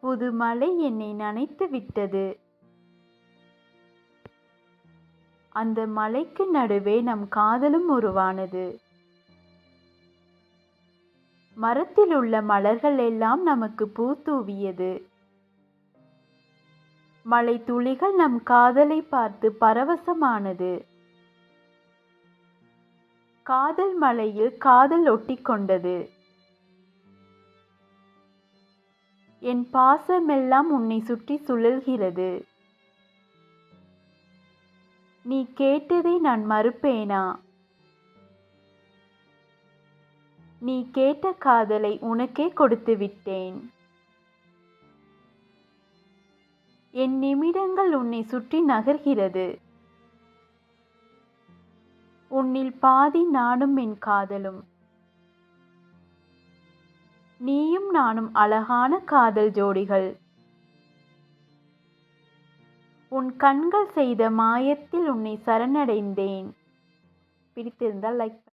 புது மழை என்னை நனைத்து விட்டது. அந்த மலைக்கு நடுவே நம் காதலும் உருவானது. மரத்தில் உள்ள மலர்கள் எல்லாம் நமக்கு பூ தூவியது. மலை துளிகள் நம் காதலை பார்த்து பரவசமானது. காதல் மலையில் காதல் ஒட்டிக்கொண்டது. என் பாசமெல்லாம் உன்னை சுற்றி சுழல்கிறது. நீ கேட்டதை நான் மறுப்பேனா? நீ கேட்ட காதலை உனக்கே கொடுத்து விட்டேன். என் நிமிடங்கள் உன்னை சுற்றி நகர்கிறது. உன்னில் பாதி நானும் என் காதலும். நீயும் நானும் அழகான காதல் ஜோடிகள். உன் கண்கள் செய்த மாயத்தில் உன்னை சரணடைந்தேன். பிடித்திருந்தால் லைக்